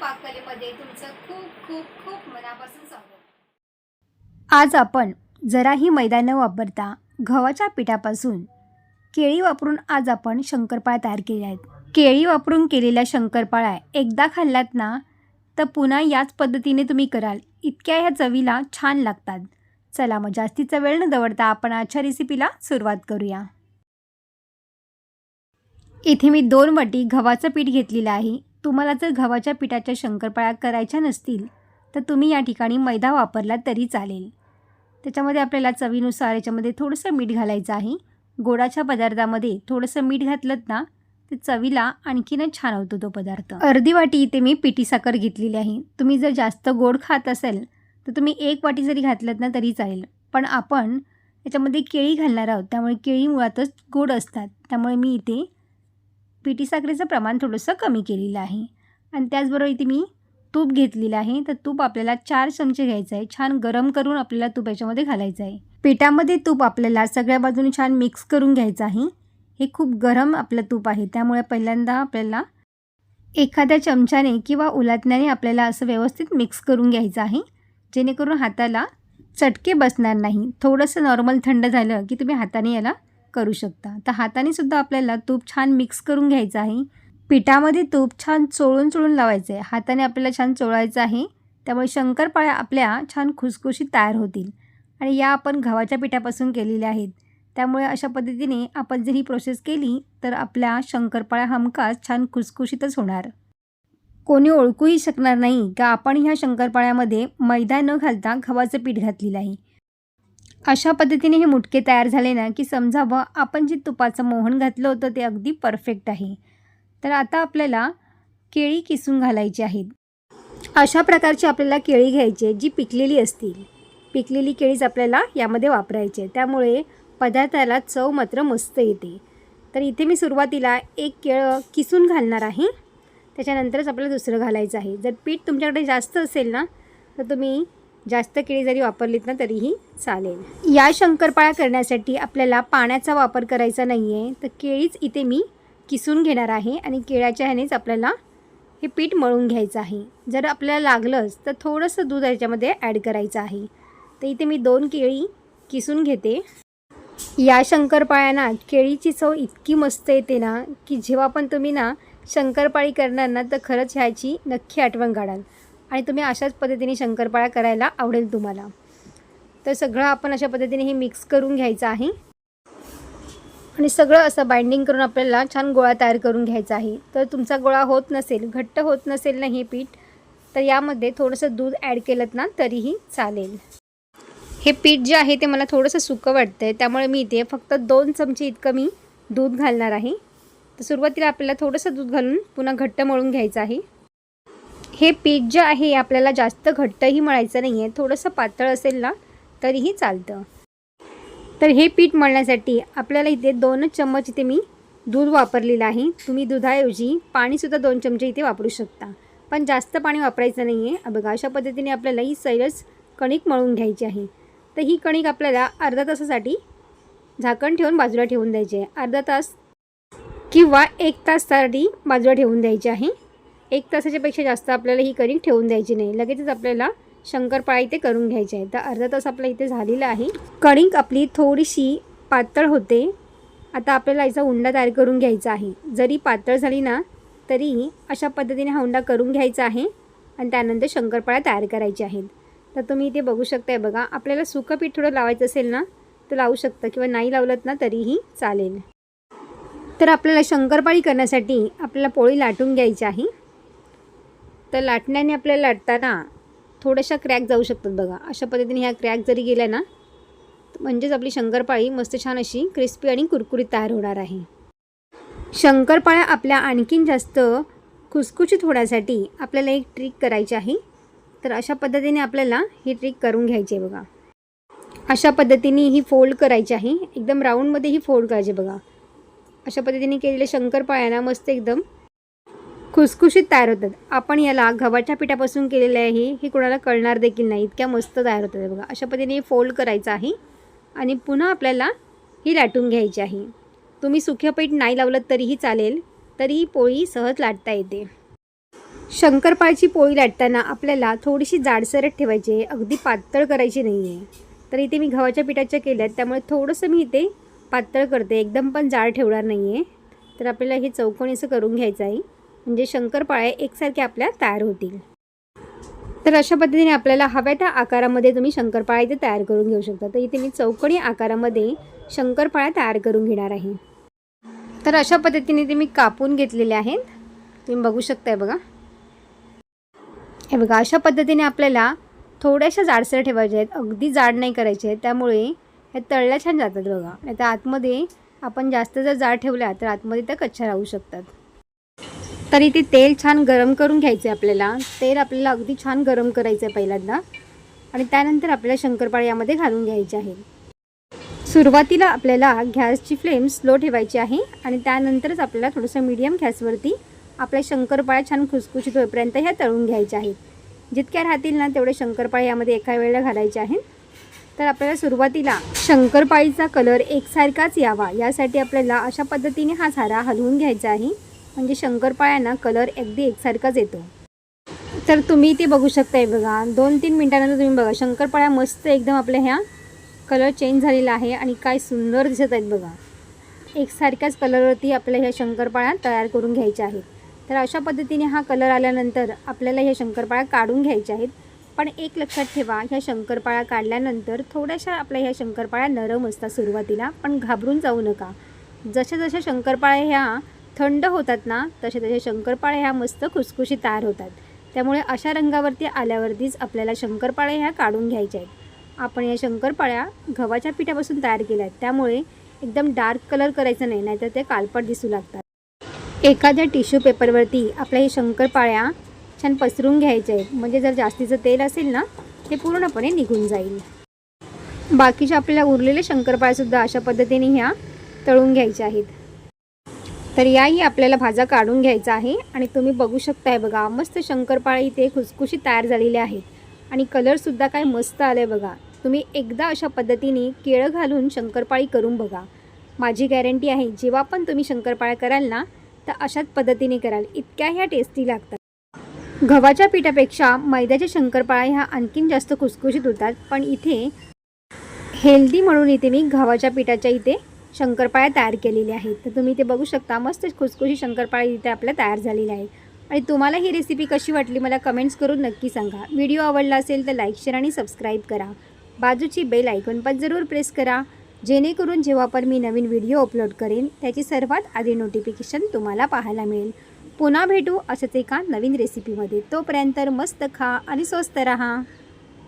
पाककलेमध्ये तुमचं खूप खूप खूप मनापासून स्वागत. आज आपण जराही मैदा न वापरता गव्हाच्या पिठापासून केळी वापरून आज आपण शंकरपाळ्या तयार केल्या आहेत. केळी वापरून केलेल्या शंकरपाळ्या एकदा खाल्लात ना तर पुन्हा याच पद्धतीने तुम्ही कराल. इतक्या ह्या चवीला छान लागतात. चला मग जास्तीचा वेळ न दवडता आपण आजच्या रेसिपीला सुरुवात करूया. इथे मी दोन वाटी गव्हाचं पीठ घेतलेलं आहे. तुम्हाला जर गव्हाच्या पिठाच्या शंकरपाळ्या करायच्या नसतील तर तुम्ही या ठिकाणी मैदा वापरला तरी चालेल. त्याच्यामध्ये आपल्याला चवीनुसार याच्यामध्ये थोडंसं मीठ घालायचं आहे. गोडाच्या पदार्थामध्ये थोडंसं मीठ घातलं ना ते चवीला आणखीनच छान होतो तो पदार्थ. अर्धी वाटी इथे मी पिठी साखर घेतलेली आहे. तुम्ही जर जास्त गोड खात असेल तर तुम्ही एक वाटी जरी घातलं ना तरी चालेल. पण आपण याच्यामध्ये केळी घालणार आहोत त्यामुळे केळी मुळातच गोड असतात. त्यामुळे मी इथे पिठी साखरेचं प्रमाण थोडंसं कमी केलेलं आहे. आणि त्याचबरोबर इथे मी तूप घेतलेलं आहे. तर तूप आपल्याला चार चमचे घ्यायचं आहे. छान गरम करून आपल्याला तूप याच्यामध्ये घालायचं आहे. पिठामध्ये तूप आपल्याला सगळ्या बाजूने छान मिक्स करून घ्यायचं आहे. हे खूप गरम आपलं तूप आहे. त्यामुळे पहिल्यांदा आपल्याला एखाद्या चमच्याने किंवा उलाटण्याने आपल्याला असं व्यवस्थित मिक्स करून घ्यायचं आहे. जेणेकरून हाताला चटके बसणार नाही. थोडंसं नॉर्मल थंड झालं की तुम्ही हाताने याला करू शकता. तर हाताने सुद्धा आपल्याला तूप छान मिक्स करून घ्यायचं आहे. पिठामध्ये तूप छान चोळून चोळून लावायचं आहे हाताने आपल्याला छान चोळायचं आहे. त्यामुळे शंकरपाळ्या आपल्या छान खुसखुशीत तयार होतील. आणि या आपण गव्हाच्या पिठापासून केलेल्या आहेत. त्यामुळे अशा पद्धतीने आपण जर ही प्रोसेस केली तर आपल्या शंकरपाळ्या हमखास छान खुसखुशीतच होणार. कोणी ओळखूही शकणार नाही का? आपण ह्या शंकरपाळ्यामध्ये मैदा न घालता गव्हाचं पीठ घातलेलं आहे. अशा पद्धतीने हे मुटके तयार झाले ना की समजावं आपण जे तुपाचं मोहन घातलं होतं ते अगदी परफेक्ट आहे. तर आता आपल्याला केळी किसून घालायची आहेत. अशा प्रकारची आपल्याला केळी घ्यायची आहे जी पिकलेली असतील. पिकलेली केळीच आपल्याला यामध्ये वापरायची आहे. त्यामुळे पदार्थाला चव मात्र मस्त येते. तर इथे मी सुरुवातीला एक केळं किसून घालणार आहे. त्याच्यानंतरच आपल्याला दुसरं घालायचं आहे. जर पीठ तुमच्याकडे जास्त असेल ना तर तुम्ही जास्त केळी जरी वापरलीत ना तरीही चालेल. या शंकरपाळ्या करण्यासाठी आपल्याला पाण्याचा वापर करायचा नाही आहे तर केळीच इथे मी किसून घेणार आहे आणि केळ्याच्या ह्यानेच आपल्याला हे पीठ मळून घ्यायचं आहे. जर आपल्याला लागलंच तर थोडंसं दूध याच्यामध्ये ॲड करायचं आहे. तर इथे मी दोन केळी किसून घेते. या शंकरपाळ्यांना केळीची चव इतकी मस्त येते ना की जेव्हा पण तुम्ही ना शंकरपाळी करणार ना तर खरंच ह्याची नक्की आठवण काढाल. आणि तुम्ही अशाच पद्धतीने शंकरपाळ्या करायला आवडेल तुम्हाला. तर सगळं आपण अशा पद्धतीने हे मिक्स करून घ्यायचं आहे. आणि सगळं असं बाइंडिंग करून आपल्याला छान गोळा तयार करून घ्यायचा आहे. तर तुमचा गोळा होत नसेल घट्ट होत नसेल ना हे पीठ तर यामध्ये थोडंसं दूध ॲड केलं ना तरीही चालेल. हे पीठ जे आहे ते मला थोडंसं सुकं वाटतं आहे त्यामुळे मी इथे फक्त दोन चमचे इतकं मी दूध घालणार आहे. तर सुरुवातीला आपल्याला थोडंसं दूध घालून पुन्हा घट्ट मळून घ्यायचं आहे. हे पीठ जे आहे आपल्याला जास्त घट्टही मळायचं नाही आहे थोडंसं पातळ असेल ना तरीही चालतं. तर हे पीठ मळण्यासाठी आपल्याला इथे दोनच चम्मच इथे मी दूध वापरलेलं आहे. तुम्ही दुधाऐवजी पाणीसुद्धा दोन चमचे इथे वापरू शकता. पण जास्त पाणी वापरायचं नाही आहे बघा अशा पद्धतीने आपल्याला ही सैलच कणिक मळून घ्यायची आहे. तर ही कणिक आपल्याला अर्धा तासासाठी झाकण ठेवून बाजूला ठेवून द्यायची आहे. अर्धा तास किंवा एक ताससाठी बाजूला ठेवून द्यायची आहे. एक तासाच्यापेक्षा जास्त आपल्याला ही कणिक ठेवून द्यायची नाही. लगेचच आपल्याला शंकरपाळा इथे करून घ्यायची आहे. तर अर्धा तास आपला इथे झालेला आहे. कणिक आपली थोडीशी पातळ होते. आता आपल्याला याचा उंडा तयार करून घ्यायचा आहे. जरी पातळ झाली ना तरी अशा पद्धतीने हा उंडा करून घ्यायचा आहे आणि त्यानंतर शंकरपाळ्या तयार करायच्या आहेत. तर तुम्ही इथे बघू शकताय बघा आपल्याला सुकं पीठ थोडं लावायचं असेल ना तर लावू शकता किंवा नाही लावलं ना तरीही चालेल. तर आपल्याला शंकरपाळी करण्यासाठी आपल्याला पोळी लाटून घ्यायची आहे. तर लाटण्याने आपल्याला लाटताना थोड्याशा क्रॅक जाऊ शकतात बघा. अशा पद्धतीने ह्या क्रॅक जरी गेल्या ना म्हणजेच आपली शंकरपाळी मस्त छान अशी क्रिस्पी आणि कुरकुरीत तयार होणार आहे. शंकरपाळ्या आपल्या आणखीन जास्त खुसखुशीत होण्यासाठी आपल्याला एक ट्रिक करायची आहे. तर अशा पद्धतीने आपल्याला ही ट्रिक करून घ्यायची आहे बघा. अशा पद्धतीने ही फोल्ड करायची आहे. एकदम राऊंडमध्ये ही फोल्ड करायची बघा. अशा पद्धतीने केलेल्या शंकरपाळ्यांना मस्त एकदम खुसखुशीत तयार होतात. आपण याला गव्हाच्या पिठापासून केलेलं आहे हे कोणाला कळणार देखील नाही. इतक्या मस्त तयार होतात बघा. अशा पद्धतीने फोल्ड करायचं आहे आणि पुन्हा आपल्याला ही लाटून घ्यायची आहे. तुम्ही सुख्या पीठ नाही लावलं तरीही चालेल तरीही पोळी सहज लाटता येते. शंकरपाळची पोळी लाटताना आपल्याला थोडीशी जाडसरच ठेवायची आहे. अगदी पातळ करायची नाही आहे तर इथे मी गव्हाच्या पिठाच्या केल्या आहेत. त्यामुळे थोडंसं मी इथे पातळ करते. एकदम पण जाड ठेवणार नाही आहे तर आपल्याला हे चौकोनी असं करून घ्यायचं आहे. म्हणजे शंकरपाळ्या एकसारख्या आपल्या तयार होतील. तर अशा पद्धतीने आपल्याला हव्या त्या आकारामध्ये तुम्ही शंकरपाळ्या इथे तयार करून घेऊ शकता. तर इथे मी चौकोनी आकारामध्ये शंकरपाळ्या तयार करून घेणार आहे. तर अशा पद्धतीने ते मी कापून घेतलेले आहेत. तुम्ही बघू शकताय बघा. हे बघा अशा पद्धतीने आपल्याला थोड्याशा जाडसर ठेवायच्या आहेत. अगदी जाड नाही करायचे आहेत. त्यामुळे ह्या तळल्या छान जातात बघा. नाही तर आतमध्ये आपण जास्त जर जाड ठेवल्या तर आतमध्ये त्या कच्च्या राहू शकतात. तर इथे तेल छान गरम करून घ्यायचं आहे आपल्याला. तेल आपल्याला अगदी छान गरम करायचं आहे पहिल्यांदा. आणि त्यानंतर आपल्याला शंकरपाळी यामध्ये घालून घ्यायचे आहे. सुरुवातीला आपल्याला गॅसची फ्लेम स्लो ठेवायची आहे आणि त्यानंतरच आपल्याला थोडंसं मीडियम गॅसवरती आपल्या शंकरपाळ्या छान खुसखुशीत होईपर्यंत ह्या तळून घ्यायच्या आहेत. जितक्या राहतील ना तेवढे शंकरपाळ्या यामध्ये एका वेळेला घालायचे आहेत. तर आपल्याला सुरुवातीला शंकरपाळीचा कलर एकसारखाच यावा. यासाठी आपल्याला अशा पद्धतीने हा सारा हलवून घ्यायचा आहे. म्हणजे शंकरपाळ्यांना कलर अगदी एकसारखाच येतो. तर तुम्ही ते बघू शकताय बघा. दोन तीन मिनटानंतर तुम्ही बघा. शंकरपाळ्या मस्त एकदम आपल्या ह्या कलर चेंज झालेला आहे आणि काय सुंदर दिसत आहेत बघा. एकसारख्याच कलरवरती आपल्या ह्या शंकरपाळ्या तयार करून घ्यायच्या आहेत. तर अशा पद्धतीने हा कलर आल्यानंतर आपल्याला ह्या शंकरपाळ्या काढून घ्यायच्या आहेत. पण एक लक्षात ठेवा ह्या शंकरपाळ्या काढल्यानंतर थोड्याशा आपल्या ह्या शंकरपाळ्या नरम असतात सुरुवातीला. पण घाबरून जाऊ नका. जशा जशा शंकरपाळ्या ह्या थंड होतात ना तसे तसे शंकरपाळे ह्या मस्त खुसखुशी तयार होतात. त्यामुळे अशा रंगावरती आल्यावरतीच आपल्याला शंकरपाळे ह्या काढून घ्यायच्या आहेत. आपण या शंकरपाळ्या गव्हाच्या पिठापासून तयार केल्या आहेत. त्यामुळे एकदम डार्क कलर करायचा नाही नाहीतर ते कालपट दिसू लागतात. एखाद्या टिश्यू पेपरवरती आपल्या हे शंकरपाळ्या छान पसरून घ्यायच्या आहेत. म्हणजे जर जास्तीचं तेल असेल ना ते पूर्णपणे निघून जाईल. बाकीच्या आपल्याला उरलेले शंकरपाळ्यासुद्धा अशा पद्धतीने ह्या तळून घ्यायच्या आहेत. तर याही आपल्याला भाजा काढून घ्यायचा आहे आणि तुम्ही बघू शकताय बघा मस्त शंकरपाळी इथे खुसखुशीत तयार झालेले आहेत. आणि कलरसुद्धा काय मस्त आलं आहे बघा. तुम्ही एकदा अशा पद्धतीने केळं घालून शंकरपाळी करून बघा. माझी गॅरंटी आहे जेव्हा पण तुम्ही शंकरपाळ्या कराल ना तर अशाच पद्धतीने कराल. इतक्या ह्या टेस्टी लागतात. गव्हाच्या पिठापेक्षा मैद्याच्या शंकरपाळ्या ह्या आणखीन जास्त खुसखुशीत होतात. पण इथे हेल्दी म्हणून इथे मी गव्हाच्या पिठाच्या इथे शंकरपाळ्या तयार केलेल्या आहेत. तर तुम्ही ते बघू शकता मस्त खुसखुशी शंकरपाळ्या इथे आपल्या तयार झालेल्या आहेत. आणि तुम्हाला ही रेसिपी कशी वाटली मला कमेंट्स करून नक्की सांगा. व्हिडिओ आवडला असेल तर लाईक शेअर आणि सबस्क्राईब करा. बाजूची बेल आयकॉन पण जरूर प्रेस करा. जेणेकरून जेव्हा पण मी नवीन व्हिडिओ अपलोड करेन त्याची सर्वात आधी नोटिफिकेशन तुम्हाला पाहायला मिळेल. पुन्हा भेटू असंच एका नवीन रेसिपीमध्ये तोपर्यंत मस्त खा आणि स्वस्त रहा.